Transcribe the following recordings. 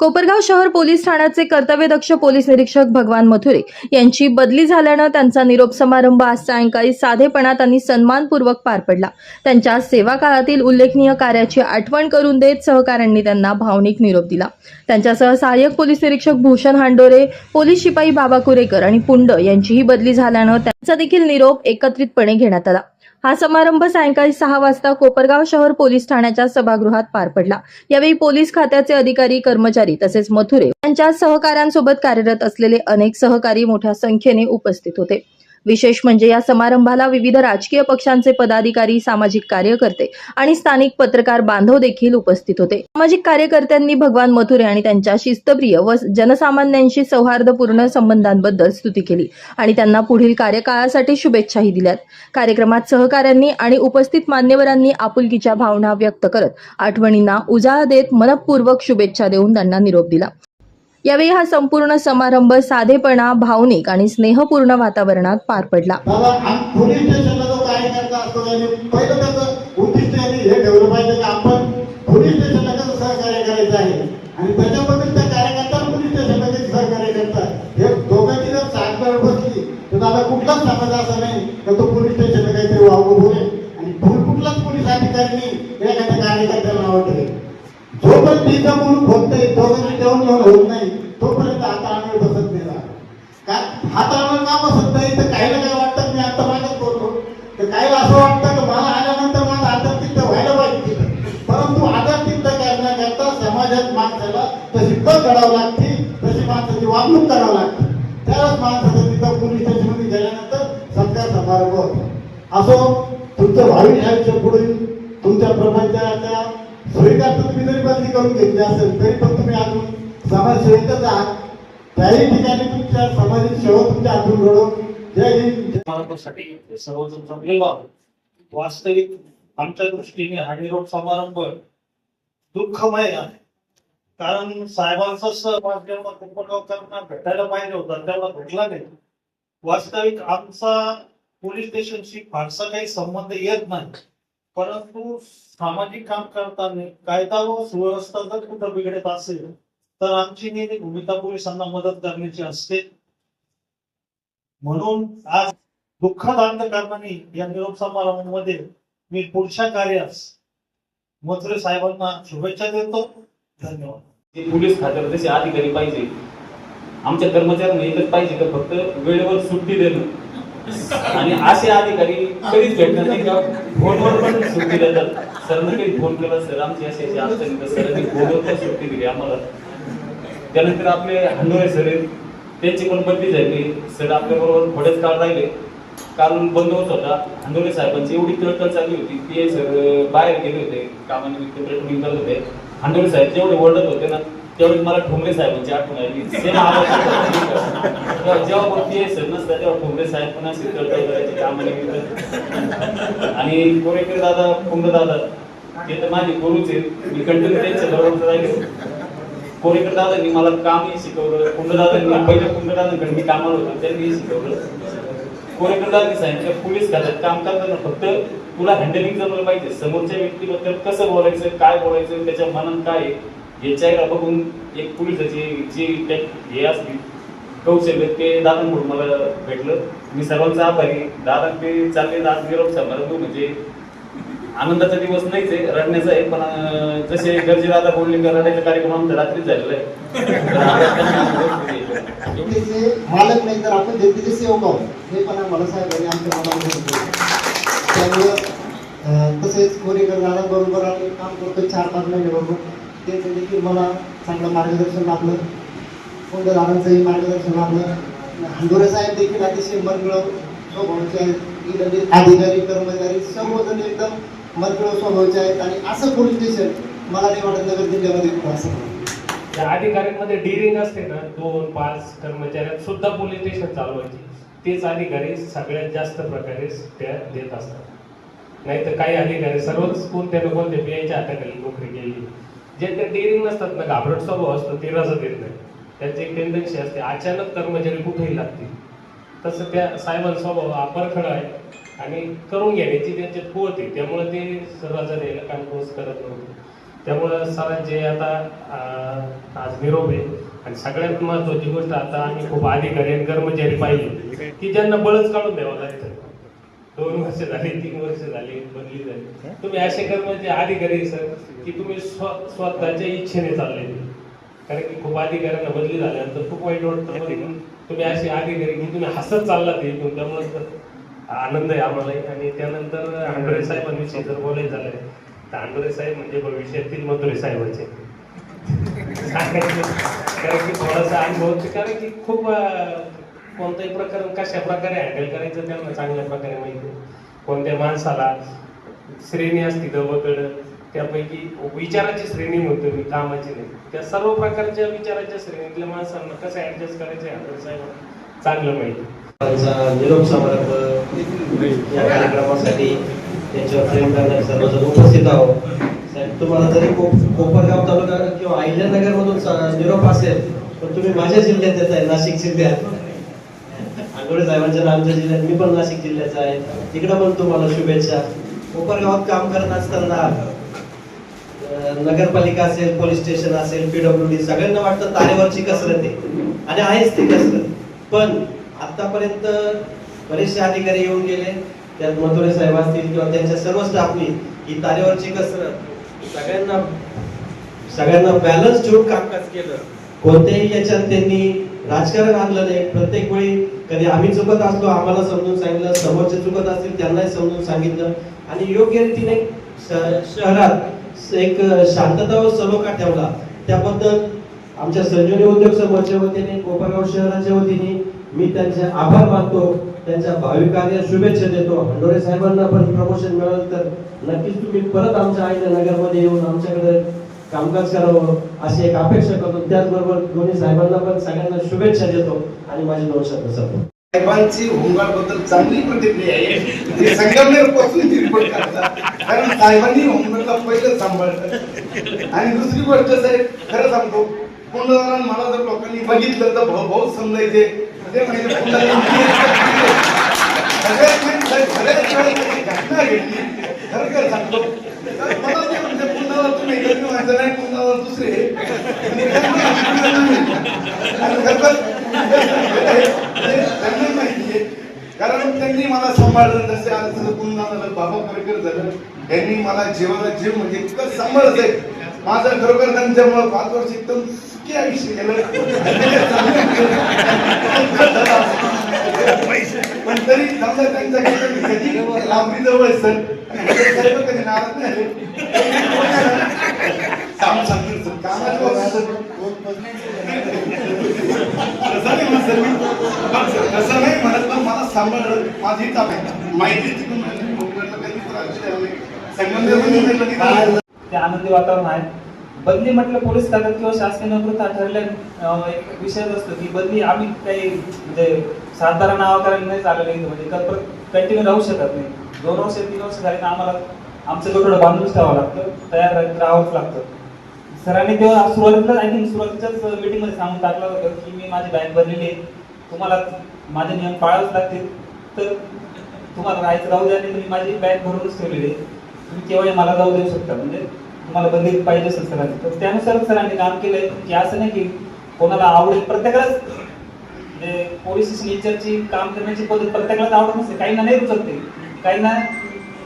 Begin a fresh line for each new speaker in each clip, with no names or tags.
कोपरगाव शहर पोलीस ठाण्याचे कर्तव्यदक्ष पोलीस निरीक्षक भगवान मथुरे यांची बदली झाल्यानं त्यांचा निरोप समारंभ आज सायंकाळी साधेपणात आणि सन्मानपूर्वक पार पडला. त्यांच्या सेवा काळातील उल्लेखनीय कार्याची आठवण करून देत सहकाऱ्यांनी त्यांना भावनिक निरोप दिला. त्यांच्यासह सहाय्यक पोलीस निरीक्षक भूषण हांडोरे पोलीस शिपाई बाबा कुरेकर आणि पुंड यांचीही बदली झाल्यानं त्यांचा देखील निरोप एकत्रितपणे घेण्यात आला. हा समारंभ सायंकाळी सहा वाजता कोपरगाव शहर पोलीस ठाण्याच्या सभागृहात पार पडला. यावेळी पोलीस खात्याचे अधिकारी कर्मचारी तसेच मथुरे यांच्या सहकाऱ्यांसोबत कार्यरत असलेले अनेक सहकारी मोठ्या संख्येने उपस्थित होते. विशेष म्हणजे या समारंभाला विविध राजकीय पक्षांचे पदाधिकारी सामाजिक कार्यकर्ते आणि स्थानिक पत्रकार बांधव देखील उपस्थित होते. सामाजिक कार्यकर्त्यांनी भगवान मथुरे आणि त्यांच्या शिस्तप्रिय व जनसामान्यांशी सौहार्दपूर्ण संबंधांबद्दल स्तुती केली आणि त्यांना पुढील कार्यकाळासाठी शुभेच्छाही दिल्यात. कार्यक्रमात सहकाऱ्यांनी आणि उपस्थित मान्यवरांनी आपुलकीच्या भावना व्यक्त करत आठवणींना उजाळा देत मनपूर्वक शुभेच्छा देऊन त्यांना निरोप दिला. यावेळी हा संपूर्ण समारंभ साधेपणा भावनिक आणि स्नेहपूर्ण वातावरणात पार पडला.
दादा आम- पोलीस स्टेशनला जो कार्यकर्ता असतो त्याने पहिलं त्याचं उद्दिष्ट यांनी हे ठेवलं पाहिजे की आपण पोलीस स्टेशनला कसं सहकार्य करायचं आहे आणि त्याच्याबद्दल त्या कार्यकर्त्याला पोलीस स्टेशनला कसे सहकार्य करतात हे दोघांची जर साखर बसली तर दादा कुठलाच समाज असा नाही तर तो पोलीस स्टेशनला काहीतरी वावगं बोले आणि भूल कुठलाच पोलीस अधिकाऱ्यांनी एखाद्या कार्यकर्त्याला नाव ठेवेल जोपर्यंत तिचा म्हणून होत नाही दोघांची जेवण जेवण होत नाही तोपर्यंत आता आम्ही बसत नाही राहत. का हाताळणं का बसत नाही तर काहीला काय वाटतं मी आता मागत बोलतो तर काहीला असं वाटतं की मला आल्यानंतर माझं आदर तिथं व्हायला पाहिजे तिथं परंतु आदर तिथं करण्याकरता समाजात माणसाला तशी पद घडावं लागते तशी माणसाची वागणूक करावं लागते त्यावेळेस माणसाचं तिथं पोलीस स्टेशनमध्ये गेल्यानंतर मार्ग असो तुमचं भावी आयुष्य पुढील तुमच्या प्रपंचाच्या सोयीकरता तुम्ही जरी बदली करून घेतली असेल तरी पण तुम्ही अजून समाजसेवेतच आहात. त्याही ठिकाणी तुमच्या समाजाची सेवा तुमच्या हातून घडो. जय हिंद.
सर्वजण जमलेलो आहोत. वास्तविक आमच्या दृष्टीने हाडीरोड समारंभ दुःखमय आहे. कारण साहेबांचा सहभाग जेव्हा कुंभगावकरांना भेटायला पाहिजे होता तेव्हा भेटला नाही. वास्तविक आमचा पोलीस स्टेशनशी फारसा काही संबंध येत नाही. परंतु सामाजिक काम करताना कायदा व सुव्यवस्था जर कुठं बिघडत असेल तर आमची नेहमी भूमिका पोलिसांना मदत करण्याची असते. म्हणून आज दुःखद अंधकारणाने या निरोप समारंभामध्ये मी पुढच्या कार्यास मथुरे साहेबांना शुभेच्छा देतो. धन्यवाद.
ते पोलीस खात्यावर जसे अधिकारी पाहिजे. आमच्या कर्मचाऱ्यांना एकच पाहिजे का फक्त वेळेवर सुट्टी देणं? आणि असे अधिकारी कधीच भेटणार नाही. का फोनवर पण सुट्टी देतात. सरनं काही फोन केला सर आमची अशी अशी अडचण सरांनी फोनवर पण सुट्टी दिली आम्हाला. त्यानंतर आपले हंडोळे सर त्यांची पण बदली झाली. सर आपल्या बरोबर थोडेच काळ राहिले. काल होत होता. हंडोळे साहेबांची एवढी तळतळ चालली होती. ते सर बाहेर गेले होते. कामानिमित्त पेट्रोलिंग करत होते. हंडोळे साहेब जेवढे ओरडत होते ना त्यावेळी मला ठोंबरे साहेबांची म्हणजे आठवण आली. जेव्हा कोणती सर नसतात तेव्हा ठोंबरे साहेब पण असे करायचे कामानिमित्त आणि कोरेकर दादा कुंड दादा ते तर माझे गुरुच आहेत. मी कंटिन्यू त्यांच्या बरोबर राहिले. कोरेकर दादांनी मला कामही शिकवलं कुंड दादा पहिले कुंड दादांकडे मी कामाला होतो त्यांनी शिकवलं. कोरेकर दादांनी सांगितलं पोलीस खात्यात काम करताना फक्त तुला हँडलिंग जमलं पाहिजे. समोरच्या व्यक्तीबद्दल कसं बोलायचं काय बोलायचं त्याच्या मनात काय आहे, याच्या बघून एक पोलिसाची जी टे- हे असतील कौशल्य ते दादांकडून मला भेटलं. मी सर्वांचा आभारी. दादा ते चालले आज निरोप समारंभ म्हणजे आनंदाचा दिवस नाहीच आहे रडण्याचा आहे पण जसे गरजे दादा बोलणी का रडायचा कार्यक्रम आमचा रात्रीच झालेला आहे.
मालक नाही तर आपण जनतेचे सेवक आहोत. हे पण आम्हाला साहेबांनी आमच्या मनामध्ये त्यामुळं तसेच कोरेकर दादाबरोबर आम्ही काम करतो चार पाच महिन्याबरोबर. त्याचं देखील मला चांगलं मार्गदर्शन लाभलं. कोंड दादांचंही मार्गदर्शन लाभलं. हंडोरे साहेब देखील अतिशय मनमिळव स्वभावचे आहेत. अधिकारी कर्मचारी सर्वजण एकदम मनमिळव स्वभावचे आहेत. आणि असं पोलीस स्टेशन मला नाही वाटत नगर जिल्ह्यामध्ये कुठं असं
त्या अधिकाऱ्यांमध्ये डिरिंग असते ना. दोन पाच कर्मचाऱ्यात सुद्धा पोलीस स्टेशन चालवायची. तेच अधिकारी सगळ्यात जास्त प्रकारे त्या देत असतात. नाही तर काही अधिकारी सर्वच कोणत्या ना कोणत्या बियाच्या हाताखाली नोकरी केली. जे ते डेअरिंग नसतात ना घाबरट स्वभाव असतो ते रजा देत नाही. त्यांची एक टेंडन्सी असते. अचानक कर्मचारी कुठेही लागतील. तसं त्या साहेबांचा स्वभाव हा परखड आहे. आणि करून घेण्याची त्यांच्यात कुवत आहे. त्यामुळे ते रजा द्यायला कानकोस करत नव्हते. त्यामुळं सरांचे आता आज निरोप आहे. आणि सगळ्यात महत्वाची गोष्ट आता आम्ही खूप अधिकारी आणि कर्मचारी पाहिजे. की ज्यांना बळच काढून द्यावं लागतं. दोन वर्ष झाली तीन वर्ष झाली बदली झाली. तुम्ही असे कर्मचारी अधिकारी सर की तुम्ही स्व स्वतःच्या इच्छेने चालले. कारण की खूप अधिकाऱ्यांना बदली झाल्यानंतर खूप वाईट वाटतं. तुम्ही असे अधिकारी की तुम्ही हसत चाललात इथून त्यामुळे आनंद आहे आम्हालाही आणि त्यानंतर हांडोरे साहेबांविषयी जर बोलायचं झालंय तर हांडोरे साहेब म्हणजे भविष्यातील मधुरे साहेबांचे. कारण की थोडासा अनुभव. कारण की खूप कोणतंही प्रकरण कशा प्रकारे हँडल करायचं त्यांना चांगल्या प्रकारे माहिती कोणत्या माणसाला श्रेणी असती दबकड त्यापैकी विचाराची श्रेणी म्हणतो मी कामाची नाही. त्या सर्व प्रकारच्या विचाराच्या श्रेणीतल्या माणसांना कसं ऍडजस्ट करायचं आहे साहेब चांगलं माहिती
निरोप समारंभ या कार्यक्रमासाठी त्यांच्यावर प्रेम करणारे सर्वजण उपस्थित आहोत. साहेब तुम्हाला जरी कोप- कोपरगाव तालुका किंवा अहिल्यानगर मधून निरोप असेल पण तुम्ही माझ्या जिल्ह्यात येत आहे नाशिक जिल्ह्यात. आंघोळे साहेबांच्या नामच्या जिल्ह्यात मी पण नाशिक जिल्ह्याचा आहे. तिकडे पण तुम्हाला शुभेच्छा. कोपरगावात काम करत असताना नगरपालिका असेल पोलीस स्टेशन असेल पीडब्ल्यू डी सगळ्यांना वाटतं तारेवरची कसरत आहे. आणि आहेच ती कसरत. पण आतापर्यंत बरेचसे अधिकारी येऊन गेले. त्यात मथुरे साहेब असतील किंवा त्यांच्या सर्व स्टाफनी ही तारेवरची कसरत. सगळ्यांना सगळ्यांना बॅलन्स ठेवून कामकाज केलं. कोणत्याही याच्यात त्यांनी राजकारण आणलं नाही. प्रत्येक वेळी कधी आम्ही चुकत असतो आम्हाला समजून सांगितलं समोरचे चुकत असतील त्यांनाही समजून सांगितलं. आणि योग्य रीतीने श- शहरात एक शांतता व सलोखा ठेवला. त्याबद्दल आमच्या संजीवनी उद्योग समूहाच्या वतीने कोपरगाव शहराच्या वतीने मी त्यांचे आभार मानतो. त्यांच्या भावी कार्य शुभेच्छा देतो. हंडोरे साहेबांना पण प्रमोशन मिळालं तर नक्कीच तुम्ही परत आमच्या आईच्या नगरमध्ये येऊन आमच्याकडे कामकाज करावं अशी एक अपेक्षा करतो. त्याचबरोबर दोन्ही साहेबांना पण सगळ्यांना शुभेच्छा देतो आणि माझे दोन शब्द संपतो
साहेबांची होमगार्डबद्दल चांगली प्रतिक्रिया आहे. संगमनेरपासून रिपोर्ट करतात. कारण साहेबांनी होमगार्डला पहिलं सांभाळलं. आणि दुसरी गोष्ट साहेब खरं सांगतो पुंडदारान मला जर लोकांनी बघितलं तर भाऊ भाऊ समजायचे. ते म्हणजे सगळ्यात सगळ्यात घटना घडली. खरं खरं सांगतो. तर माझं नाही कोणावर दुसरे? त्यांना माहितीये कारण त्यांनी मला सांभाळलं जसे आज जसं पुन्हा झालं बाबा परकर झालं त्यांनी मला जीवाला जीव म्हणजे इतकं सांभाळतंय माझं खरोखर त्यांच्यामुळे पाच वर्ष एकदम सुखी आयुष्य गेलं. पण तरी समजा त्यांच्या कधी? लांबी जवळ सर. साहेब कधी नाराज नाही झाले. काम सांगतील सर कामाच्या बाबतीत तसं नाही म्हणत सर मी. पण सर, तसं नाही म्हणत पण माझी ताप आहे. माहिती तिथून.
ते आनंदी वातावरण आहे. बदली म्हटलं पोलीस खात्यात किंवा शासकीय नोकरीत ठरल्या एक विषयच असतो की बदली आम्ही काही म्हणजे साधारण नावाकरण नाही झालेलं इथं म्हणजे कंटिन्यू राहू शकत नाही. दोन वर्ष तीन वर्ष झाले तर आम्हाला आमचं थोडं बांधूनच ठेवावं लागतं. तयार राहावंच लागतं. सरांनी तेव्हा सुरुवातीलाच आय थिंक सुरुवातीच्याच मीटिंगमध्ये सांगून टाकलं होतं की मी माझी बँक भरलेली आहे. तुम्हाला माझे नियम पाळावेच लागतील. तर तुम्हाला राहायचं राहू द्या आणि तुम्ही माझी बँक भरूनच ठेवलेली आहे. तुम्ही केव्हाही मला जाऊ देऊ शकता. म्हणजे तुम्हाला बंदी पाहिजे असेल सरांनी. तर त्यानुसारच सरांनी काम केलंय. की असं नाही की कोणाला आवडेल प्रत्येकालाच म्हणजे पोलीस नेचरची काम करण्याची पद्धत प्रत्येकालाच आवडत नसते. काहींना नाही रुचत ते. काहींना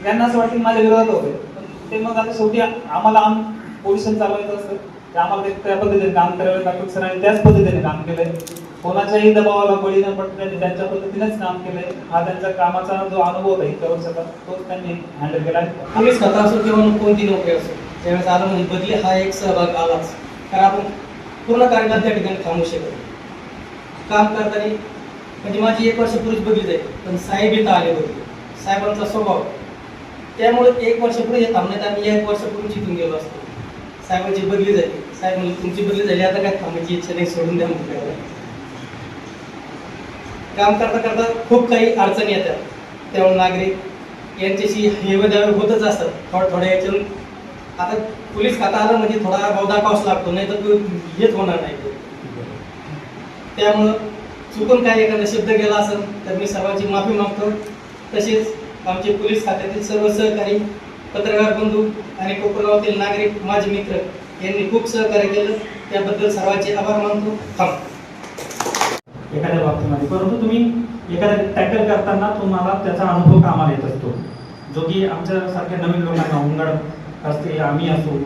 त्यांना असं वाटतं माझ्या विरोधात होते ते मग आता शेवटी आम्हाला आम पोलिसांना चालवायचं असतं. आम्हाला त्या पद्धतीने काम करायला लागतं. सरांनी त्याच पद्धतीने काम केलंय. कोणाच्याही दबावाला बळी न पडता त्यांनी त्यांच्या पद्धतीनेच काम केलंय हा त्यांच्या कामाचा जो अनुभव होता इतक्या वर्षाचा तोच त्यांनी हँडल केला आहे.
स्वतः असो किंवा कोणती नोकरी असो त्यावेळेस आलं म्हणजे बदली हा एक सहभाग आलाच. कारण आपण पूर्ण कार्यकाळ त्या ठिकाणी थांबू शकत काम करताना म्हणजे माझी एक वर्षापूर्वीच बदली जाईल पण साहेब इथं आले होते. साहेबांचा स्वभाव. त्यामुळे एक वर्षापूर्वी हे थांबण्यात आम्ही एक वर्षापूर्वी जिथून गेलो असतो. साहेबांची बदली झाली. साहेब म्हणजे तुमची बदली झाली आता काय थांबायची इच्छा नाही सोडून द्या म्हटलं काम करता करता खूप काही अडचणी येतात. त्यामुळे नागरिक यांच्याशी हेवेदावे होतच असतात. थोडं थोड्या याच्यातून आता पोलीस खाता आलं म्हणजे थोडा बहुधा पाऊस लागतो नाही तर तो हेच होणार नाही. त्यामुळं चुकून काही एखादा शब्द गेला असेल तर मी सर्वांची माफी मागतो. तसेच आमचे पोलीस खात्यातील सर्व सहकारी पत्रकार बंधू आणि कोपरगावातील नागरिक माझे मित्र यांनी खूप सहकार्य केलं. त्याबद्दल सर्वांचे आभार मानतो. थांब.
एखाद्या बाबतीमध्ये. परंतु तुम्ही एखाद्या टॅकल करताना तुम्हाला त्याचा अनुभव कामाला येत असतो. जो की आमच्यासारख्या नवीन लोकांना उंगड असते आम्ही असो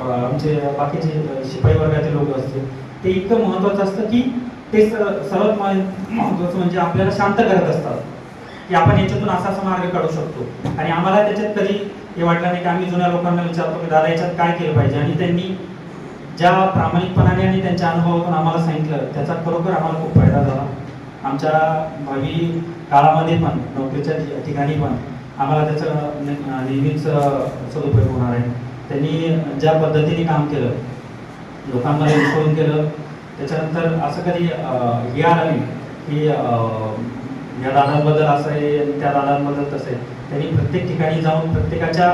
आमचे बाकीचे शिपाई वर्गाचे लोक असते ते इतकं महत्वाचं असतं की ते सर्वात महत्वाचं म्हणजे आपल्याला शांत करत असतात. की आपण याच्यातून असा असा मार्ग काढू शकतो. आणि आम्हाला त्याच्यात कधी हे वाटलं नाही की आम्ही जुन्या लोकांना विचारतो की दादा याच्यात काय केलं पाहिजे? आणि त्यांनी ज्या प्रामाणिकपणाने आणि त्यांच्या अनुभवातून आम्हाला सांगितलं त्याचा खरोखर आम्हाला खूप फायदा झाला. आमच्या भावी काळामध्ये पण नोकरीच्या ठिकाणी पण आम्हाला त्याचं ने- नेहमीच सदुपयोग होणार आहे. त्यांनी ज्या पद्धतीने काम केलं लोकांमध्ये मिसळून केलं त्याच्यानंतर असं कधी हे आलं नाही की या दादांबद्दल असं आहे त्या दादांबद्दल तसं आहे. त्यांनी प्रत्येक ठिकाणी जाऊन प्रत्येकाच्या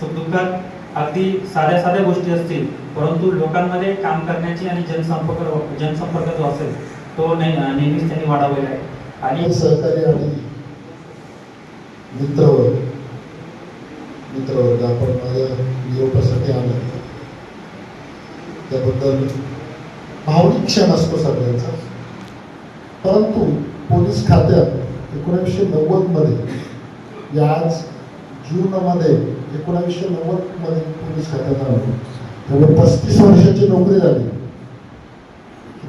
सुखदुःखात अगदी साध्या साध्या गोष्टी असतील परंतु लोकांमध्ये काम करण्याची आणि जनसंपर्क जनसंपर्क जो असेल तो नाही नेहमीच त्यांनी वाढवलेला आहे. आणि
सहकारी आणि मित्र मित्रवर्ग आपण माझ्या निरोपासाठी आलं. त्याबद्दल भावनिक क्षण असतो सगळ्यांचा. परंतु पोलीस खात्यात एकोणीसशे नव्वदमध्ये याच जूनमध्ये एकोणावीसशे नव्वदमध्ये पोलीस खात्यात आलो त्यामुळे पस्तीस वर्षाची नोकरी झाली.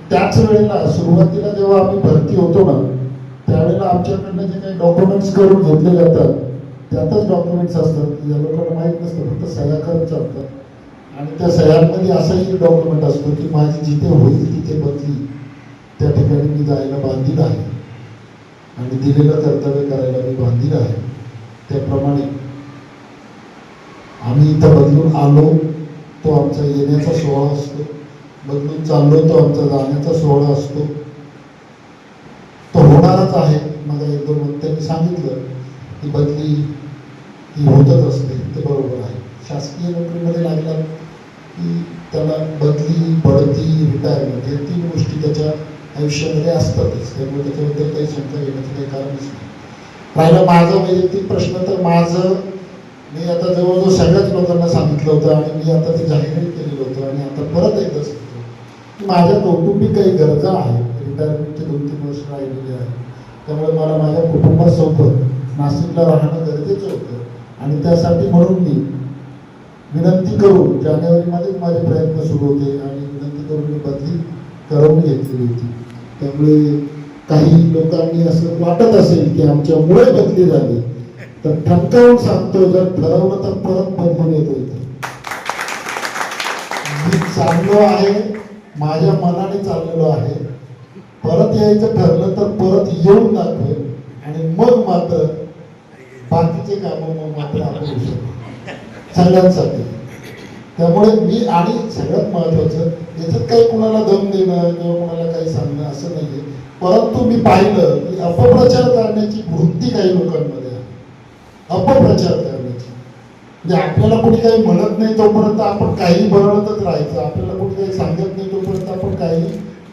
त्याच वेळेला सुरुवातीला जेव्हा आम्ही भरती होतो ना त्यावेळेला आमच्याकडनं जे काही डॉक्युमेंट्स करून घेतले जातात त्यातच डॉक्युमेंट्स असतात. या लोकांना माहीत नसतं फक्त सह्या करत चालतात आणि त्या सह्यांमध्ये असाही डॉक्युमेंट असतो की माझी जिथे होईल तिथे बदली. त्या ठिकाणी मी जायला बांधील आहे. आणि दिलेलं कर्तव्य करायला मी बांधील आहे. त्याप्रमाणे आम्ही इथं बदलून आलो तो आमचा येण्याचा सोहळा असतो. बदलून चाललो तो आमचा जाण्याचा सोहळा असतो. तो होणारच आहे. मला एक दोन वक्त्यांनी सांगितलं की बदली ही होतच असते. ते बरोबर आहे. शासकीय नोकरीमध्ये लागला की त्याला बदली बढती रिटायरमेंट हे तीन गोष्टी त्याच्या आयुष्यामध्ये असतातच. त्यामुळे त्याच्याबद्दल काही शंका घेण्याचं काही कारणच नाही. राहिला माझा वैयक्तिक प्रश्न तर माझं मी आता जवळजवळ सगळ्याच लोकांना सांगितलं होतं आणि मी आता ते जाहीरही केलेलं होतं आणि आता परत एकदा सांगतो. की माझ्या कौटुंबिक काही गरजा आहेत रिटायरमेंटचे दोन तीन वर्ष राहिलेले आहेत. त्यामुळे मला माझ्या कुटुंबासोबत नाशिकला राहणं गरजेचं होतं. आणि त्यासाठी म्हणून मी विनंती करून जानेवारीमध्येच माझे प्रयत्न सुरू होते आणि विनंती करून मी बदली करून घेतलेली होती. त्यामुळे काही लोकांनी असं वाटत असेल की आमच्यामुळे बदली झाली. तर ठणकावून सांगतो जर ठरवलं तर परत बदलून येतो इथे. मी चाललो आहे माझ्या मनाने चाललेलो आहे. परत यायचं ठरलं तर परत येऊन दाखवेल. आणि मग मात्र बाकीचे कामं मग मात्र आपण होऊ शकतो. सगळ्यांसाठी. त्यामुळे मी आणि सगळ्यात महत्वाचं याच्यात काही कुणाला दम देणं किंवा कुणाला काही सांगणं असं नाहीये. परंतु मी पाहिलं की अपप्रचार करण्याची वृत्ती काही लोकांमध्ये अपप्रचार करण्याचा म्हणजे आपल्याला कुठे काही म्हणत नाही तोपर्यंत आपण काही बनवतच राहायचं. आपल्याला कुठे काही सांगत नाही तोपर्यंत आपण काही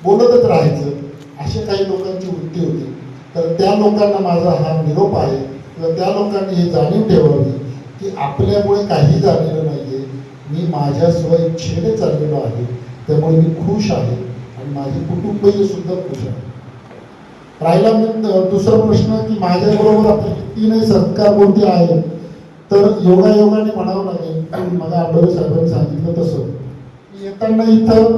बोलतच राहायचं. अशा काही लोकांची वृत्ती होती. तर त्या लोकांना माझा हा निरोप आहे. किंवा त्या लोकांनी हे जाणीव ठेवावी की आपल्यामुळे काही झालेलं नाहीये. मी माझ्या स्वइच्छेने चाललेलो आहे. त्यामुळे मी खुश आहे. आणि माझे कुटुंबीय सुद्धा खुश आहे. राहिला मी दुसरा प्रश्न की माझ्याबरोबर आता तीनही सत्कार कोणते आहेत तर योगायोगाने म्हणावं लागेल. मला आंबेडकर साहेबांनी सांगितलं तसं. येताना इथं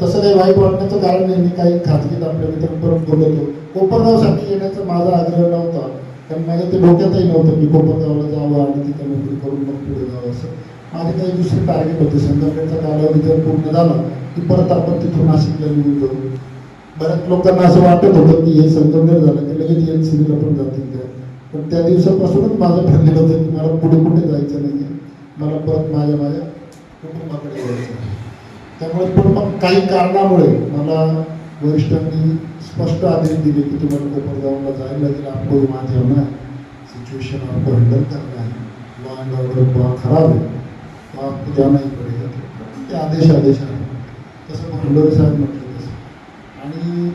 तसं काही वाईट वाटण्याचं कारण नाही. मी काही खाजगीत आपल्या मित्रांबरोबर बोलत होतो कोपरगावसाठी येण्याचा माझा आग्रह नव्हता. कारण माझ्या ते डोक्यातही नव्हतं मी कोपरगावला जावं आणि तिथं नोकरी करून मग पुढे जावं असं. माझे काही दुसरे टार्गेट होते. संघटनेचा कालावधी जर पूर्ण झाला की परत आपण तिथून नाशिकला निघून जाऊ. बऱ्याच लोकांना असं वाटत होतं की हे संगमनेर झालं की लगेच एन सी पण जातील त्या पण त्या दिवसापासूनच माझं ठरलेलं होतं की मला पुढे कुठे जायचं नाही मला परत माझ्या माझ्या कुटुंबाकडे जायचं त्यामुळे पण मग काही कारणामुळे मला वरिष्ठांनी स्पष्ट आदेश दिले की तुम्हाला कोपरगावला जायला लागेल. आपको वहाँ जाना आहे. सिच्युएशन आपको हैंडल करना है लॉ अँड ऑर्डर बहुत खराब है तो आपको जाना ही पड़ेगा ते आदेश आदेश आहे. तसं भंडोरे साहेब म्हटलं आणि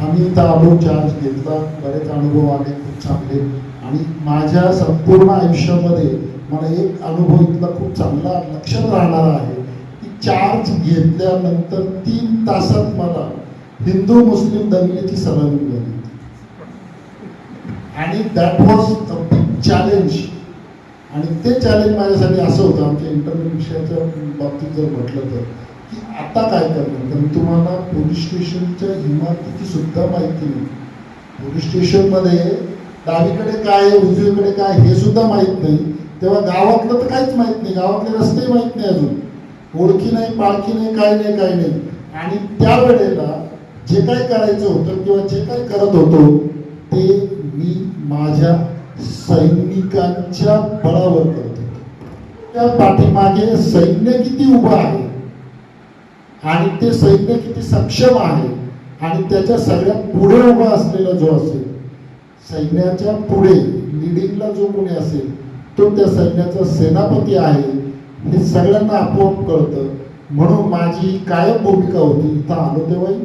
आम्ही इथं चार्ज घेतला. बरेच अनुभव आले खूप चांगले. आणि माझ्या संपूर्ण आयुष्यामध्ये मला एक अनुभव इथला खूप चांगला लक्षात राहणारा आहे की चार्ज घेतल्यानंतर तीन तासात मला हिंदू मुस्लिम दंगलीची सलामी मिळाली. आणि that was a big challenge आणि ते चॅलेंज माझ्यासाठी असं होतं. आमच्या इंटरनेट विषयाच्या बाबतीत जर म्हटलं तर. आता काय करणार? कारण तुम्हाला पोलीस स्टेशनच्या इमारतीची सुद्धा माहिती नाही पोलीस स्टेशनमध्ये डावीकडे काय आहे उजवीकडे काय हे सुद्धा माहीत नाही. तेव्हा गावातलं तर काहीच माहीत नाही. गावातले रस्ते माहीत नाही अजून. ओळखी नाही पाळखी नाही काय नाही काय नाही. आणि त्यावेळेला जे काय करायचं होतं किंवा जे काय करत होतो ते मी माझ्या सैनिकांच्या बळावर करत होतो. त्या पाठीमागे सैन्य किती उभं आहे? आणि ते सैन्य किती सक्षम आहे आणि त्याच्या सगळ्यात पुढे उभा असलेला जो असेल सैन्याच्या पुढे लिडिंगला जो कोणी असेल तो त्या सैन्याचा सेनापती आहे हे सगळ्यांना आपोआप कळतं. म्हणून माझी कायम भूमिका होती इथं आलो तेव्हाही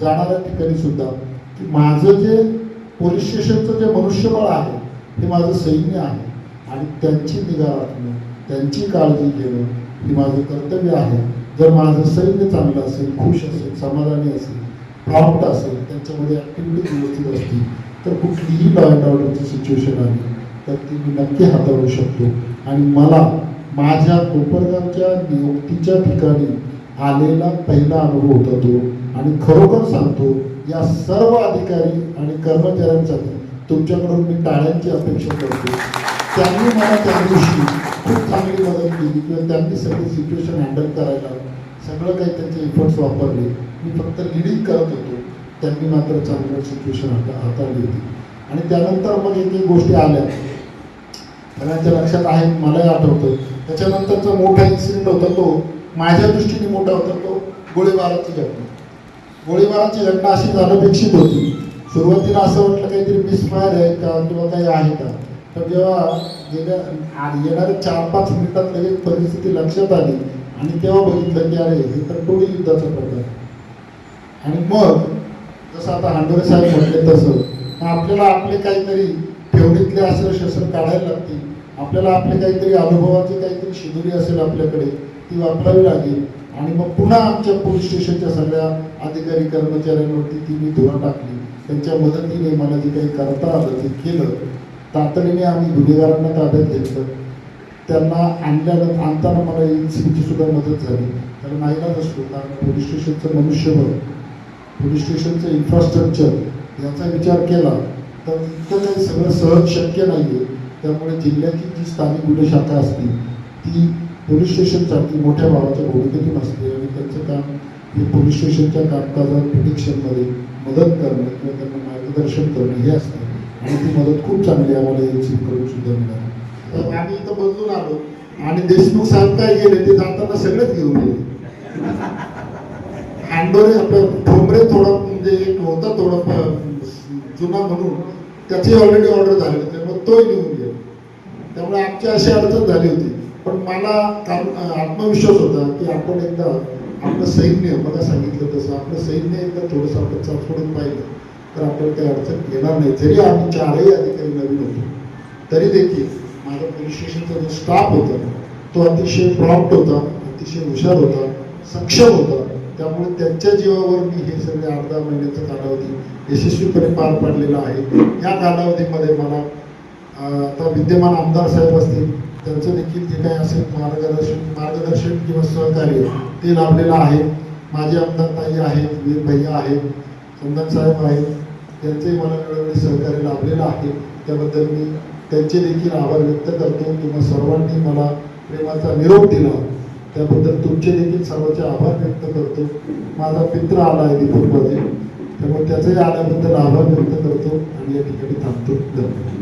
जाणाऱ्या ठिकाणी सुद्धा की माझं जे पोलीस स्टेशनचं जे मनुष्यबळ आहे हे माझं सैन्य आहे. आणि त्यांची निगा राखणं त्यांची काळजी घेणं हे माझं कर्तव्य आहे. जर माझं सैन्य चांगलं असेल खुश असेल समाधानी असेल प्रॉम्प्ट असेल त्यांच्यामध्ये ॲक्टिव्हिटी व्यवस्थित असतील तर कुठलीही लॉ अँड ऑर्डरची सिच्युएशन आली तर ती मी नक्की हाताळू शकतो. आणि मला माझ्या कोपरगावच्या नियुक्तीच्या ठिकाणी आलेला पहिला अनुभव होता तो. आणि खरोखर सांगतो या सर्व अधिकारी आणि कर्मचाऱ्यांसाठी तुमच्याकडून मी टाळ्यांची अपेक्षा करतो. त्यांनी मला त्या दिवशी खूप चांगली मदत केली किंवा त्यांनी सगळी सिच्युएशन हँडल करायला सगळं काही त्यांचे इफर्ट्स वापरले. मी फक्त लिडिंग करत होतो. त्यांनी मात्र चांगलं सिच्युएशन हाता हाताळली होती. आणि त्यानंतर मग एक एक गोष्टी आल्या. सगळ्यांच्या लक्षात आहे मलाही आठवतं त्याच्यानंतरचा मोठा इन्सिडेंट होता तो माझ्या दृष्टीने मोठा होता तो गोळीबाराची घटना. गोळीबाराची घटना अशी अनपेक्षित होती. सुरुवातीला असं वाटलं काहीतरी मिसफायर आहे का किंवा काही आहे का? तर जेव्हा गेल्या आ- येणाऱ्या चार पाच मिनिटात लगेच परिस्थिती लक्षात आली. आणि तेव्हा बघितलं की अरे हे तर टोळी युद्धाचा प्रकार. आणि मग जसं आता हांडोरे साहेब म्हटले तसं आपल्याला आपले काहीतरी ठेवणीतले अस्त्र शस्त्र काढायला लागतील. आपल्याला आपले काहीतरी अनुभवाची काहीतरी शिदुरी असेल आपल्याकडे ती वापरावी लागेल. आणि मग पुन्हा आमच्या पोलीस स्टेशनच्या सगळ्या अधिकारी कर्मचाऱ्यांवरती ती मी धुरा टाकली. त्यांच्या मदतीने मला जे काही करता आलं ते केलं. तातडीने आम्ही गुन्हेगारांना ताब्यात घेतलं. त्यांना आणल्यानंतर आणताना मला एनसीबीची सुद्धा मदत झाली. त्याला नाहीलाच असतो कारण पोलीस स्टेशनचं मनुष्यबळ पोलीस स्टेशनचं इन्फ्रास्ट्रक्चर याचा विचार केला तर इतकं काही सगळं सहज शक्य नाही आहे त्यामुळे जिल्ह्याची जी स्थानिक गुन्हे शाखा असते ती पोलीस स्टेशनसाठी मोठ्या भावाच्या भूमिकेतून असते आणि त्यांचं काम हे पोलीस स्टेशनच्या कामकाजात प्रिडिक्शनमध्ये मदत करणं किंवा त्यांना मार्गदर्शन करणं हे असतं. आणि ती मदत खूप चांगली आम्हाला एनसी कडून सुद्धा मिळाली. तर आम्ही इथं बदलून आलो. आणि देशमुख साहेब काय गेले ते जाताना सगळेच घेऊन गेले. हँडोरे आपलं ठोंबरे थोडा म्हणजे एक होता थोडा जुना म्हणून. त्याची ऑलरेडी ऑर्डर झाली होती मग तोही निघून गेला. त्यामुळे आमची अशी अडचण झाली होती. पण मला आत्मविश्वास होता की आपण एकदा आपलं सैन्य मला सांगितलं तसं आपलं सैन्य एकदा थोडंसं आपण चाचपडून पाहिलं तर आपण काही अडचण येणार नाही. जरी आम्ही चारही अधिकारी नवीन होतो तरी देखील माझं पोलीस स्टेशनचा जो स्टाफ होता तो अतिशय प्रॉम्प्ट होता अतिशय हुशार होता सक्षम होता. त्यामुळे त्यांच्या जीवावर मी हे सगळे आठ दहा महिन्याचा कालावधी यशस्वीपणे पार पाडलेला आहे. या कालावधीमध्ये मला आता विद्यमान आमदार साहेब असतील त्यांचं देखील जे काही असेल मार्गदर्शन मार्गदर्शन किंवा सहकार्य ते लाभलेलं आहे. माझे आमदार ताई आहेत वीर भैया आहेत चंदन साहेब आहेत त्यांचंही मला वेळोवेळी सहकार्य लाभलेलं आहे. त्याबद्दल मी त्यांचे देखील आभार व्यक्त करतो. किंवा सर्वांनी मला प्रेमाचा निरोप दिला. त्याबद्दल तुमचे देखील सर्वांचे आभार व्यक्त करतो. माझा मित्र आला आहे दीपकमध्ये त्यामुळे त्याचाही आल्याबद्दल आभार व्यक्त करतो. आणि या ठिकाणी थांबतो. धन्यवाद.